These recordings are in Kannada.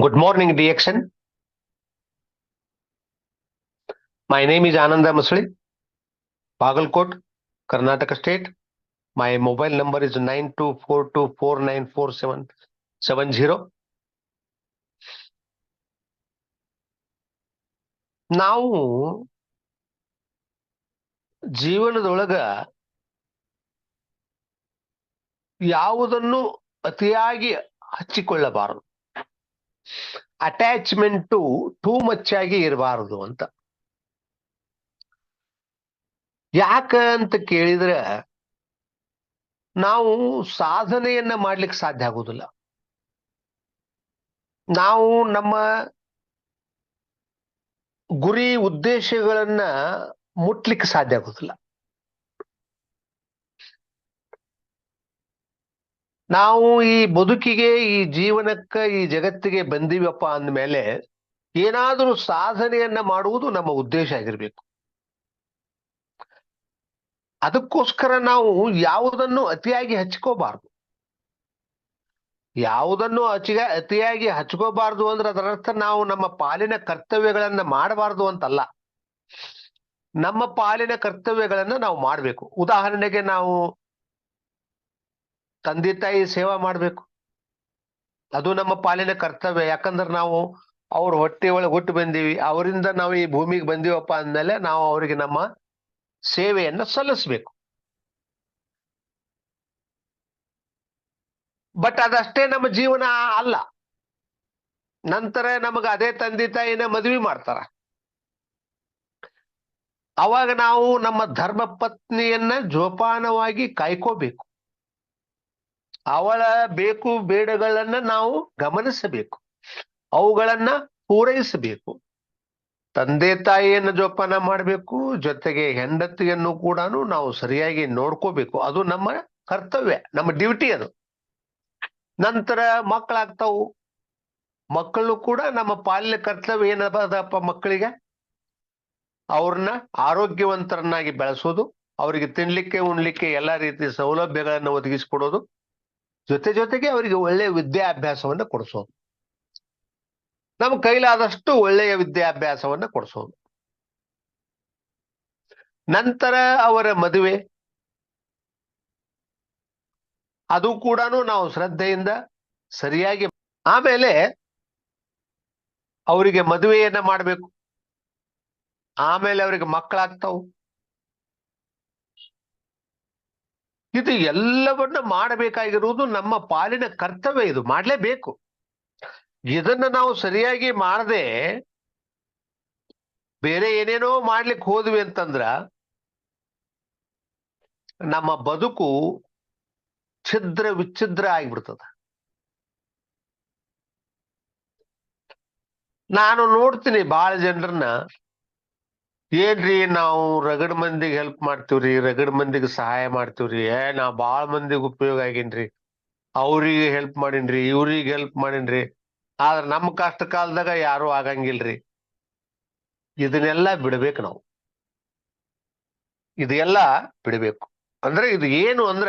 Good morning, DXN. My name is Ananda Masli, Bagalkot, Karnataka State. My mobile number is nine Now, four two four nine four seven seven zero. ನಾವು ಜೀವನದೊಳಗ ಯಾವುದನ್ನು ಅತಿಯಾಗಿ ಹಚ್ಚಿಕೊಳ್ಳಬಾರದು ಅಟ್ಯಾಚ್ಮೆಂಟು ಟೂ ಮಚ್ ಆಗಿ ಇರಬಾರದು ಅಂತ. ಯಾಕ ಅಂತ ಕೇಳಿದ್ರೆ ನಾವು ಸಾಧನೆಯನ್ನ ಮಾಡ್ಲಿಕ್ಕೆ ಸಾಧ್ಯ ಆಗೋದಿಲ್ಲ. ನಾವು ನಮ್ಮ ಗುರಿ ಉದ್ದೇಶಗಳನ್ನ ಮುಟ್ಲಿಕ್ಕೆ ಸಾಧ್ಯ ಆಗುದಿಲ್ಲ. ನಾವು ಈ ಬದುಕಿಗೆ, ಈ ಜೀವನಕ್ಕ, ಈ ಜಗತ್ತಿಗೆ ಬಂದಿವಪ್ಪ ಅಂದ್ಮೇಲೆ ಏನಾದರೂ ಸಾಧನೆಯನ್ನ ಮಾಡುವುದು ನಮ್ಮ ಉದ್ದೇಶ ಆಗಿರ್ಬೇಕು. ಅದಕ್ಕೋಸ್ಕರ ನಾವು ಯಾವುದನ್ನು ಅತಿಯಾಗಿ ಹಚ್ಕೋಬಾರ್ದು. ಯಾವುದನ್ನು ಅಚಿಗ ಅತಿಯಾಗಿ ಹಚ್ಕೋಬಾರ್ದು ಅಂದ್ರೆ ಅದರರ್ಥ ನಾವು ನಮ್ಮ ಪಾಲಿನ ಕರ್ತವ್ಯಗಳನ್ನ ಮಾಡಬಾರ್ದು ಅಂತಲ್ಲ. ನಮ್ಮ ಪಾಲಿನ ಕರ್ತವ್ಯಗಳನ್ನ ನಾವು ಮಾಡ್ಬೇಕು. ಉದಾಹರಣೆಗೆ ನಾವು ತಂದೆ ತಾಯಿ ಸೇವಾ ಮಾಡ್ಬೇಕು. ಅದು ನಮ್ಮ ಪಾಲಿನ ಕರ್ತವ್ಯ. ಯಾಕಂದ್ರೆ ನಾವು ಅವ್ರ ಹೊಟ್ಟೆ ಒಳಗೆ ಹುಟ್ಟು ಬಂದೀವಿ. ಅವರಿಂದ ನಾವು ಈ ಭೂಮಿಗೆ ಬಂದೀವಪ್ಪ ಅಂದಮೇಲೆ ನಾವು ಅವರಿಗೆ ನಮ್ಮ ಸೇವೆಯನ್ನ ಸಲ್ಲಿಸ್ಬೇಕು. ಬಟ್ ಅದಷ್ಟೇ ನಮ್ಮ ಜೀವನ ಅಲ್ಲ. ನಂತರ ನಮಗ ಅದೇ ತಂದೆ ತಾಯಿನ ಮದ್ವಿ ಮಾಡ್ತಾರ. ಅವಾಗ ನಾವು ನಮ್ಮ ಧರ್ಮ ಪತ್ನಿಯನ್ನ ಜೋಪಾನವಾಗಿ ಕಾಯ್ಕೋಬೇಕು. ಅವಳ ಬೇಕು ಬೇಡಗಳನ್ನ ನಾವು ಗಮನಿಸಬೇಕು. ಅವುಗಳನ್ನ ಪೂರೈಸಬೇಕು. ತಂದೆ ತಾಯಿಯನ್ನು ಜೋಪಾನ ಮಾಡಬೇಕು, ಜೊತೆಗೆ ಹೆಂಡತಿಯನ್ನು ಕೂಡ ನಾವು ಸರಿಯಾಗಿ ನೋಡ್ಕೋಬೇಕು. ಅದು ನಮ್ಮ ಕರ್ತವ್ಯ, ನಮ್ಮ ಡ್ಯೂಟಿ ಅದು. ನಂತರ ಮಕ್ಕಳಾಗ್ತಾವು. ಮಕ್ಕಳು ಕೂಡ ನಮ್ಮ ಪಾಲಿನ ಕರ್ತವ್ಯ ಏನದಪ್ಪ ಮಕ್ಕಳಿಗೆ? ಅವ್ರನ್ನ ಆರೋಗ್ಯವಂತರನ್ನಾಗಿ ಬೆಳೆಸೋದು, ಅವರಿಗೆ ತಿನ್ಲಿಕ್ಕೆ, ಉಣ್ಲಿಕ್ಕೆ ಎಲ್ಲಾ ರೀತಿ ಸೌಲಭ್ಯಗಳನ್ನು ಒದಗಿಸಿಕೊಡೋದು. ಜೊತೆ ಜೊತೆಗೆ ಅವರಿಗೆ ಒಳ್ಳೆಯ ವಿದ್ಯಾಭ್ಯಾಸವನ್ನ ಕೊಡಿಸೋದು. ನಮ್ಮ ಕೈಲಾದಷ್ಟು ಒಳ್ಳೆಯ ವಿದ್ಯಾಭ್ಯಾಸವನ್ನ ಕೊಡಿಸೋದು. ನಂತರ ಅವರ ಮದುವೆ. ಅದು ಕೂಡ ನಾವು ಶ್ರದ್ಧೆಯಿಂದ ಸರಿಯಾಗಿ ಆಮೇಲೆ ಅವರಿಗೆ ಮದುವೆಯನ್ನ ಮಾಡಬೇಕು. ಆಮೇಲೆ ಅವರಿಗೆ ಮಕ್ಕಳಾಗ್ತಾವು. ಇದು ಎಲ್ಲವನ್ನ ಮಾಡಬೇಕಾಗಿರುವುದು ನಮ್ಮ ಪಾಲಿನ ಕರ್ತವ್ಯ ಇದು. ಮಾಡಲೇಬೇಕು. ಇದನ್ನ ನಾವು ಸರಿಯಾಗಿ ಮಾಡದೆ ಬೇರೆ ಏನೇನೋ ಮಾಡ್ಲಿಕ್ಕೆ ಹೋದ್ವಿ ಅಂತಂದ್ರ ನಮ್ಮ ಬದುಕು ಛಿದ್ರ ವಿಚ್ಛಿದ್ರ ಆಗಿಬಿಡ್ತದ. ನಾನು ನೋಡ್ತೀನಿ ಬಹಳ ಜನರನ್ನ ಏನ್ರಿ ನಾವು ರಗಡ್ ಮಂದಿಗೆ ಹೆಲ್ಪ್ ಮಾಡ್ತೀವ್ರಿ, ರಗಡ್ ಮಂದಿಗೆ ಸಹಾಯ ಮಾಡ್ತೀವ್ರಿ. ಏ, ನಾ ಬಾಳ ಮಂದಿಗೆ ಉಪಯೋಗ ಆಗೇನ್ರಿ. ಅವ್ರಿಗೆ ಹೆಲ್ಪ್ ಮಾಡಿನ್ರಿ, ಇವ್ರಿಗೆ ಹೆಲ್ಪ್ ಮಾಡೀನ್ರಿ. ಆದ್ರ ನಮ್ಮ ಕಷ್ಟ ಕಾಲದಾಗ ಯಾರು ಆಗಂಗಿಲ್ರಿ. ಇದನ್ನೆಲ್ಲ ಬಿಡ್ಬೇಕು ನಾವು. ಇದೆಲ್ಲ ಬಿಡಬೇಕು. ಅಂದ್ರೆ ಇದು ಏನು ಅಂದ್ರ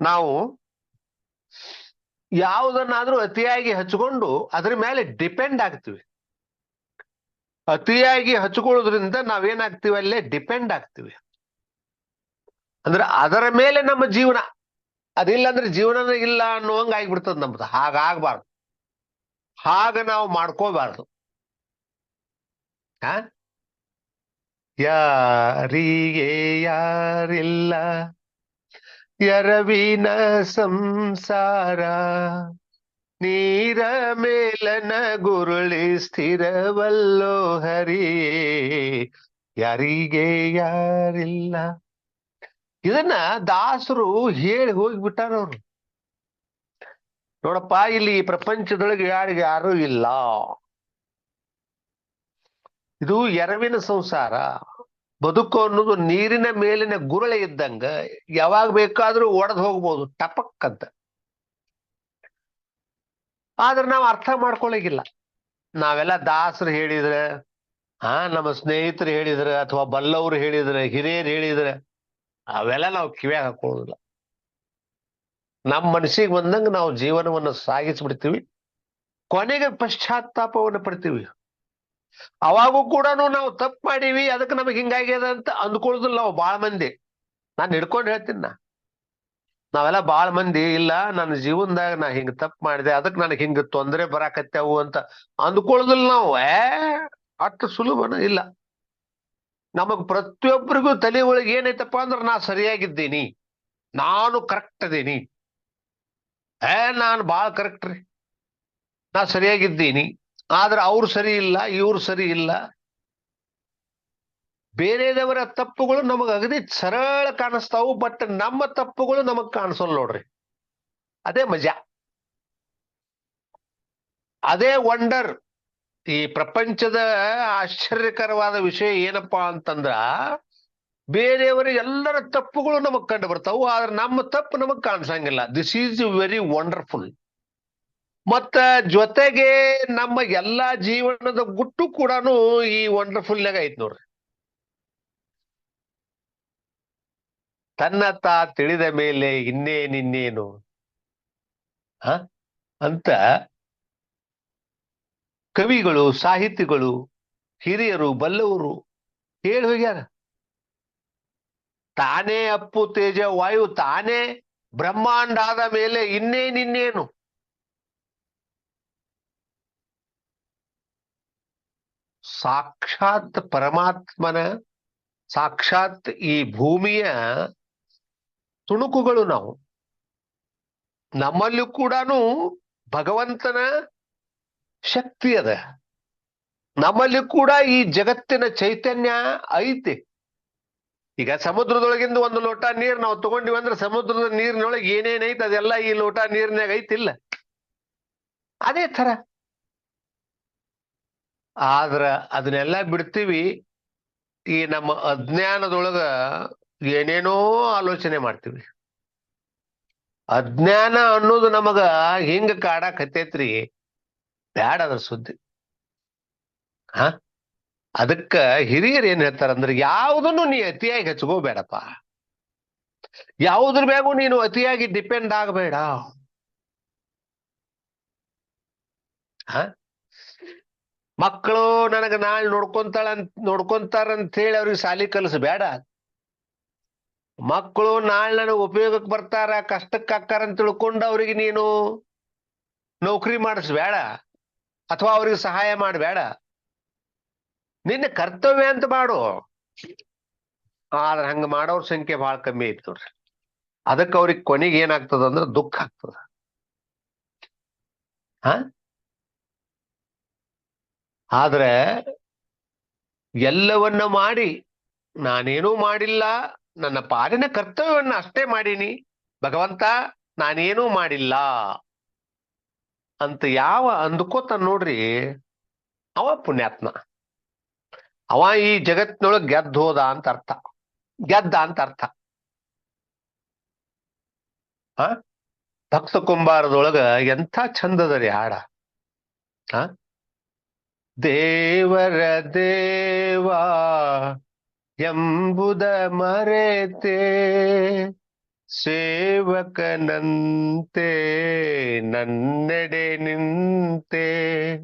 ನಾವು ಯಾವುದನ್ನಾದ್ರೂ ಅತಿಯಾಗಿ ಹಚ್ಕೊಂಡು ಅದ್ರ ಮೇಲೆ ಡಿಪೆಂಡ್ ಆಗ್ತೀವಿ. ಅತಿಯಾಗಿ ಹಚ್ಕೊಳ್ಳೋದ್ರಿಂದ ನಾವೇನಾಗ್ತೀವಿ? ಅಲ್ಲೇ ಡಿಪೆಂಡ್ ಆಗ್ತೀವಿ. ಅಂದ್ರೆ ಅದರ ಮೇಲೆ ನಮ್ಮ ಜೀವನ ಅದಿಲ್ಲ ಅಂದ್ರೆ ಜೀವನನೇ ಇಲ್ಲ ಅನ್ನೋಂಗ ಆಗ್ಬಿಡ್ತದ ನಮ್ದು. ಹಾಗಾಗ್ಬಾರ್ದು ಹಾಗ ನಾವು ಮಾಡ್ಕೋಬಾರ್ದು. ಯಾರಿಗೆ ಯಾರಿಲ್ಲ? ಯರವಿನ ಸಂಸಾರ. ನೀರ ಮೇಲನ ಗುರುಳಿ ಸ್ಥಿರವಲ್ಲೋ ಹರಿಯೇ ಯಾರಿಗೆ ಯಾರಿಲ್ಲ. ಇದನ್ನ ದಾಸರು ಹೇಳಿ ಹೋಗ್ಬಿಟ್ಟಾರ ಅವ್ರು. ನೋಡಪ್ಪ, ಇಲ್ಲಿ ಈ ಪ್ರಪಂಚದೊಳಗೆ ಯಾರಿಗೆ ಯಾರು ಇಲ್ಲ. ಇದು ಎರವಿನ ಸಂಸಾರ. ಬದುಕು ಅನ್ನೋದು ನೀರಿನ ಮೇಲಿನ ಗುರುಳೆ ಇದ್ದಂಗ ಯಾವಾಗ ಬೇಕಾದ್ರೂ ಒಡೆದು ಹೋಗ್ಬೋದು, ಟಪಕ್ ಅಂತ. ಆದ್ರೆ ನಾವು ಅರ್ಥ ಮಾಡ್ಕೊಳಗಿಲ್ಲ. ನಾವೆಲ್ಲ ದಾಸರು ಹೇಳಿದ್ರೆ, ಹಾ, ನಮ್ಮ ಸ್ನೇಹಿತರು ಹೇಳಿದ್ರೆ ಅಥವಾ ಬಲ್ಲವರು ಹೇಳಿದ್ರೆ, ಹಿರಿಯರು ಹೇಳಿದ್ರೆ, ಅವೆಲ್ಲ ನಾವು ಕಿವ್ಯಾಗ ಹಾಕೊಳ್ಳೋದಿಲ್ಲ ನಮ್ಮ ಮನಸ್ಸಿಗೆ ಬಂದಂಗ ನಾವು ಜೀವನವನ್ನು ಸಾಗಿಸ್ಬಿಡ್ತೀವಿ. ಕೊನೆಗೆ ಪಶ್ಚಾತ್ತಾಪವನ್ನು ಪಡ್ತೀವಿ. ಅವಾಗೂ ಕೂಡ ನಾವು ತಪ್ಪು ಮಾಡೀವಿ, ಅದಕ್ಕೆ ನಮಗೆ ಹಿಂಗಾಗ್ಯದ ಅಂತ ಅಂದ್ಕೊಳ್ಳೋದಿಲ್ಲ ನಾವು ಭಾಳ ಮಂದಿ. ನಾನು ಹಿಡ್ಕೊಂಡು ಹೇಳ್ತೀನಿ ನಾ. ನಾವೆಲ್ಲ ಬಾಳ ಮಂದಿ, ಇಲ್ಲ, ನನ್ನ ಜೀವನದಾಗ ನಾ ಹಿಂಗ ತಪ್ಪು ಮಾಡಿದೆ ಅದಕ್ಕೆ ನನಗೆ ಹಿಂಗ ತೊಂದರೆ ಬರಾಕತ್ಯಾವು ಅಂತ ಅಂದ್ಕೊಳ್ಳೋದಿಲ್ಲ ನಾವು. ಏ, ಅಷ್ಟು ಸುಲಭನ ಇಲ್ಲ. ನಮಗ್ ಪ್ರತಿಯೊಬ್ಬರಿಗೂ ತಲೆ ಒಳಗೆ ಏನೈತಪ್ಪ ಅಂದ್ರೆ ನಾ ಸರಿಯಾಗಿದ್ದೀನಿ, ನಾನು ಕರೆಕ್ಟ್ ಅದೀನಿ ಏ, ನಾನು ಬಾಳ ಕರೆಕ್ಟ್ ರೀ. ನಾ ಸರಿಯಾಗಿದ್ದೀನಿ, ಆದ್ರೆ ಅವ್ರು ಸರಿ ಇಲ್ಲ, ಇವ್ರು ಸರಿ ಇಲ್ಲ. ಬೇರೆದವರ ತಪ್ಪುಗಳು ನಮಗ ಅಗದಿ ಸರಳ ಕಾಣಿಸ್ತಾವು ಬಟ್ ನಮ್ಮ ತಪ್ಪುಗಳು ನಮಗ್ ಕಾಣಿಸೋಲ್ಲ ನೋಡ್ರಿ. ಅದೇ ಮಜಾ. ಅದೇ ವಂಡರ್ ಈ ಪ್ರಪಂಚದ ಆಶ್ಚರ್ಯಕರವಾದ ವಿಷಯ ಏನಪ್ಪಾ ಅಂತಂದ್ರ, ಬೇರೆಯವರ ಎಲ್ಲರ ತಪ್ಪುಗಳು ನಮಗ್ ಕಂಡು ಬರ್ತಾವು, ಆದ್ರೆ ನಮ್ಮ ತಪ್ಪು ನಮಗ್ ಕಾಣಿಸಂಗಿಲ್ಲ. ದಿಸ್ ಈಸ್ ವೆರಿ ವಂಡರ್ಫುಲ್ ಮತ್ತ ಜೊತೆಗೆ ನಮ್ಮ ಎಲ್ಲಾ ಜೀವನದ ಗುಟ್ಟು ಕೂಡ ಈ ವಂಡರ್ಫುಲ್ನಾಗ ಐತ್ ನೋಡ್ರಿ. ತನ್ನ ತಾ ತಿಳಿದ ಮೇಲೆ ಇನ್ನೇನಿನ್ನೇನು ಹ? ಅಂತ ಕವಿಗಳು, ಸಾಹಿತಿಗಳು, ಹಿರಿಯರು, ಬಲ್ಲವರು ಹೇಳಿ ಹೋಗ್ಯಾರ. ತಾನೇ ಅಪ್ಪು ತೇಜ ವಾಯು, ತಾನೇ ಬ್ರಹ್ಮಾಂಡ ಆದ ಮೇಲೆ ಇನ್ನೇನಿನ್ನೇನು ಸಾಕ್ಷಾತ್ ಪರಮಾತ್ಮನ, ಸಾಕ್ಷಾತ್ ಈ ಭೂಮಿಯ ತುಣುಕುಗಳು ನಾವು. ನಮ್ಮಲ್ಲೂ ಕೂಡ ಭಗವಂತನ ಶಕ್ತಿ ಅದ. ನಮ್ಮಲ್ಲಿ ಕೂಡ ಈ ಜಗತ್ತಿನ ಚೈತನ್ಯ ಐತಿ. ಈಗ ಸಮುದ್ರದೊಳಗಿಂದ ಒಂದು ಲೋಟ ನೀರ್ ನಾವು ತಗೊಂಡಿವಿ ಅಂದ್ರೆ ಸಮುದ್ರದ ನೀರಿನೊಳಗೆ ಏನೇನೈತೆ ಅದೆಲ್ಲ ಈ ಲೋಟ ನೀರಿನಾಗ ಐತಿಲ್ಲ. ಅದೇ ತರ ಆದ್ರ ಅದನ್ನೆಲ್ಲ ಬಿಡ್ತೀವಿ. ಈ ನಮ್ಮ ಅಜ್ಞಾನದೊಳಗ ಏನೇನೋ ಆಲೋಚನೆ ಮಾಡ್ತೀವಿ. ಅಜ್ಞಾನ ಅನ್ನೋದು ನಮಗ ಹಿಂಗ ಕಾಡಾಕತ್ತೈತ್ರಿ. ಬ್ಯಾಡ ಅದ್ರ ಸುದ್ದಿ. ಹ? ಅದಕ್ಕ ಹಿರಿಯರು ಏನ್ ಹೇಳ್ತಾರಂದ್ರೆ, ಯಾವುದನ್ನು ನೀ ಅತಿಯಾಗಿ ಹಚ್ಕೋಬೇಡಪ್ಪ ಯಾವುದ್ರ ಮ್ಯಾಗೂ ನೀನು ಅತಿಯಾಗಿ ಡಿಪೆಂಡ್ ಆಗಬೇಡ. ಹ? ಮಕ್ಕಳು ನನಗ ನಾಳೆ ನೋಡ್ಕೊಂತಾಳ ನೋಡ್ಕೊಂತಾರಂತ ಹೇಳಿ ಅವ್ರಿಗೆ ಸಾಲಿ ಕಲಿಸ್ಬೇಡ. ಮಕ್ಕಳು ನಾಳೆ ನನಗೆ ಉಪಯೋಗಕ್ಕೆ ಬರ್ತಾರ, ಕಷ್ಟಕ್ಕೆ ಹಾಕಾರ ಅಂತ ತಿಳ್ಕೊಂಡು ಅವ್ರಿಗೆ ನೀನು ನೌಕರಿ ಮಾಡಿಸ್ಬೇಡ ಅಥವಾ ಅವ್ರಿಗೆ ಸಹಾಯ ಮಾಡಬೇಡ ನಿನ್ನ ಕರ್ತವ್ಯ ಅಂತ ಮಾಡು. ಆದ್ರೆ ಹಂಗ ಮಾಡೋರ್ ಸಂಖ್ಯೆ ಬಹಳ ಕಮ್ಮಿ ಐತಿ ನೋಡ್ರಿ. ಅದಕ್ಕೆ ಅವ್ರಿಗೆ ಕೊನೆಗೆ ಏನಾಗ್ತದ ಅಂದ್ರೆ ದುಃಖ ಆಗ್ತದ. ಹ? ಆದ್ರೆ ಎಲ್ಲವನ್ನ ಮಾಡಿ, ನಾನೇನೂ ಮಾಡಿಲ್ಲ. ನನ್ನ ಪಾಲಿನ ಕರ್ತವ್ಯವನ್ನು ಅಷ್ಟೇ ಮಾಡೀನಿ. ಭಗವಂತ, ನಾನೇನೂ ಮಾಡಿಲ್ಲ. ಅಂತ ಯಾವ ಅಂದ್ಕೋತ ನೋಡ್ರಿ, ಅವ ಪುಣ್ಯಾತ್ಮ. ಅವ ಈ ಜಗತ್ನೊಳಗ್ ಗೆದ್ದ ಹೋದ ಅಂತ ಅರ್ಥ. ಗೆದ್ದ ಅಂತ ಅರ್ಥ. ಹ? ಭಕ್ತ ಕುಂಬಾರದೊಳಗ ಎಂಥ ಚಂದದ ರೀ ಹಾಡ. ಹ? ದೇವರ ದೇವಾ ಎಂಬುದ ಮರೆತೆ, ಸೇವಕನಂತೆ ನನ್ನೆಡೆ ನಿಂತೆ.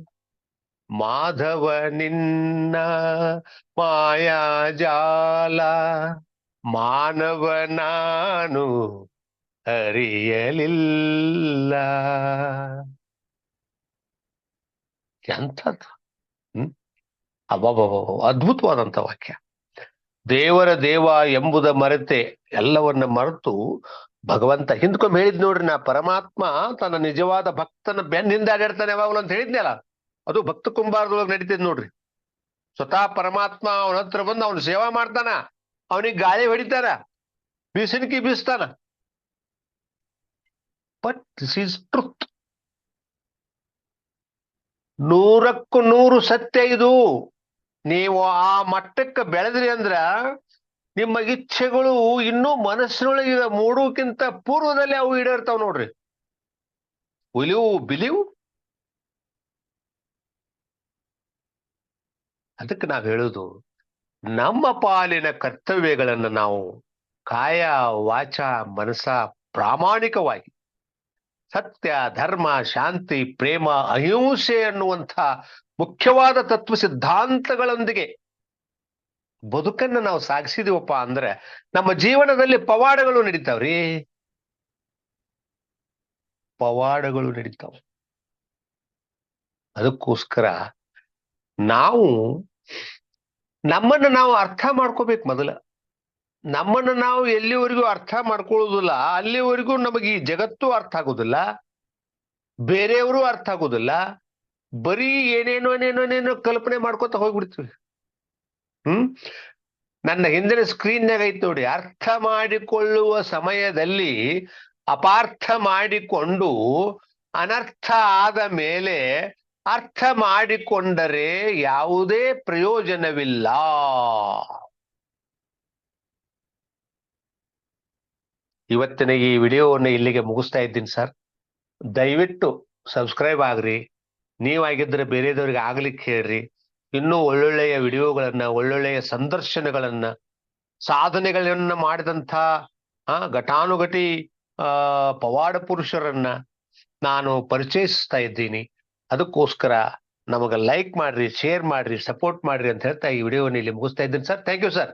ಮಾಧವ ನಿನ್ನ ಮಾಯಾಜಾಲ, ಮಾನವ ನಾನು ಅರಿಯಲಿಲ್ಲ. ಎಂಥದ್ದು? ಹ್ಮ್? ಅಬ್ಬಬ್ಬ ಅದ್ಭುತವಾದಂತ ವಾಕ್ಯ. ದೇವರ ದೇವ ಎಂಬುದ ಮರೆತೆ ಎಲ್ಲವನ್ನ ಮರೆತು ಭಗವಂತ ಹಿಂದ್ಕೊಂಡು ಹೇಳಿದ್ ನೋಡ್ರಿ ನಾ ಪರಮಾತ್ಮ ತನ್ನ ನಿಜವಾದ ಭಕ್ತನ ಬೆನ್ನ ಹಿಂದೆ ಅಡ್ಯಾಡ್ತಾನೆ ಯಾವಾಗಲೂ ಅಂತ ಹೇಳಿದ್ನಲ್ಲ, ಅದು ಭಕ್ತ ಕುಂಬಾರದೊಳಗೆ ನಡೀತಿದ್ ನೋಡ್ರಿ. ಸ್ವತಃ ಪರಮಾತ್ಮ ಅವನ ಹತ್ರ ಬಂದು ಅವನು ಸೇವಾ ಮಾಡ್ತಾನ, ಅವನಿಗೆ ಗಾಳಿ ಹೊಡಿತಾನ, ಬಿಸಿನಕಿ ಬೀಸ್ತಾನ. ಬಟ್ ದಿಸ್ ಈಸ್ ಟ್ರುತ್ ನೂರಕ್ಕೂ ನೂರು ಸತ್ಯ ಇದು. ನೀವು ಆ ಮಟ್ಟಕ್ಕೆ ಬೆಳೆದ್ರಿ ಅಂದ್ರ ನಿಮ್ಮ ಇಚ್ಛೆಗಳು ಇನ್ನೂ ಮನಸ್ಸಿನೊಳಗೆ ಮೂಡೋಕ್ಕಿಂತ ಪೂರ್ವದಲ್ಲಿ ಅವು ಈಡೇರ್ತಾವ ನೋಡ್ರಿ. ವಿಲ್ ಬಿಲೀವ್ ಅದಕ್ಕೆ ನಾವು ಹೇಳುದು, ನಮ್ಮ ಪಾಲಿನ ಕರ್ತವ್ಯಗಳನ್ನು ನಾವು ಕಾಯ, ವಾಚ ಮನಸ ಪ್ರಾಮಾಣಿಕವಾಗಿ ಸತ್ಯ, ಧರ್ಮ, ಶಾಂತಿ, ಪ್ರೇಮ, ಅಹಿಂಸೆ ಅನ್ನುವಂಥ ಮುಖ್ಯವಾದ ತತ್ವ ಸಿದ್ಧಾಂತಗಳೊಂದಿಗೆ ಬದುಕನ್ನ ನಾವು ಸಾಗಿಸಿದೀವಪ್ಪ ಅಂದ್ರೆ ನಮ್ಮ ಜೀವನದಲ್ಲಿ ಪವಾಡಗಳು ನಡೀತಾವ್ರಿ ಪವಾಡಗಳು ನಡೀತಾವ. ಅದಕ್ಕೋಸ್ಕರ ನಾವು ನಮ್ಮನ್ನ ನಾವು ಅರ್ಥ ಮಾಡ್ಕೋಬೇಕು ಮೊದಲ. ನಮ್ಮನ್ನ ನಾವು ಎಲ್ಲಿವರೆಗೂ ಅರ್ಥ ಮಾಡ್ಕೊಳ್ಳೋದಿಲ್ಲ ಅಲ್ಲಿವರೆಗೂ ನಮಗೆ ಈ ಜಗತ್ತು ಅರ್ಥ ಆಗೋದಿಲ್ಲ, ಬೇರೆಯವರು ಅರ್ಥ ಆಗೋದಿಲ್ಲ, ಬರೀ ಏನೇನೋ ಏನೇನೋ ಏನೇನೋ ಕಲ್ಪನೆ ಮಾಡ್ಕೊತ ಹೋಗ್ಬಿಡ್ತೀವಿ. ಹ್ಮ್? ನನ್ನ ಹಿಂದಿನ ಸ್ಕ್ರೀನ್ನಾಗ ಐತಿ ನೋಡಿ, ಅರ್ಥ ಮಾಡಿಕೊಳ್ಳುವ ಸಮಯದಲ್ಲಿ ಅಪಾರ್ಥ ಮಾಡಿಕೊಂಡು ಅನರ್ಥ ಆದ ಮೇಲೆ ಅರ್ಥ ಮಾಡಿಕೊಂಡರೆ ಯಾವುದೇ ಪ್ರಯೋಜನವಿಲ್ಲ. ಇವತ್ತಿನ ಈ ವಿಡಿಯೋವನ್ನು ಇಲ್ಲಿಗೆ ಮುಗಿಸ್ತಾ ಇದ್ದೀನಿ ಸರ್. ದಯವಿಟ್ಟು ಸಬ್ಸ್ಕ್ರೈಬ್ ಆಗ್ರಿ. ನೀವಾಗಿದ್ದರೆ ಬೇರೆದವ್ರಿಗೆ ಆಗ್ಲಿಕ್ಕೆ ಹೇಳ್ರಿ. ಇನ್ನೂ ಒಳ್ಳೊಳ್ಳೆಯ ವಿಡಿಯೋಗಳನ್ನ, ಒಳ್ಳೊಳ್ಳೆಯ ಸಂದರ್ಶನಗಳನ್ನ, ಸಾಧನೆಗಳನ್ನ ಮಾಡಿದಂಥ ಘಟಾನುಘಟಿ ಪವಾಡ ಪುರುಷರನ್ನ ನಾನು ಪರಿಚಯಿಸ್ತಾ ಇದ್ದೀನಿ. ಅದಕ್ಕೋಸ್ಕರ ನಮಗೆ ಲೈಕ್ ಮಾಡ್ರಿ ಶೇರ್ ಮಾಡ್ರಿ ಸಪೋರ್ಟ್ ಮಾಡ್ರಿ ಅಂತ ಹೇಳ್ತಾ ಈ ವಿಡಿಯೋವನ್ನು ಇಲ್ಲಿ ಮುಗಿಸ್ತಾ ಇದ್ದೀನಿ ಸರ್. Thank you sir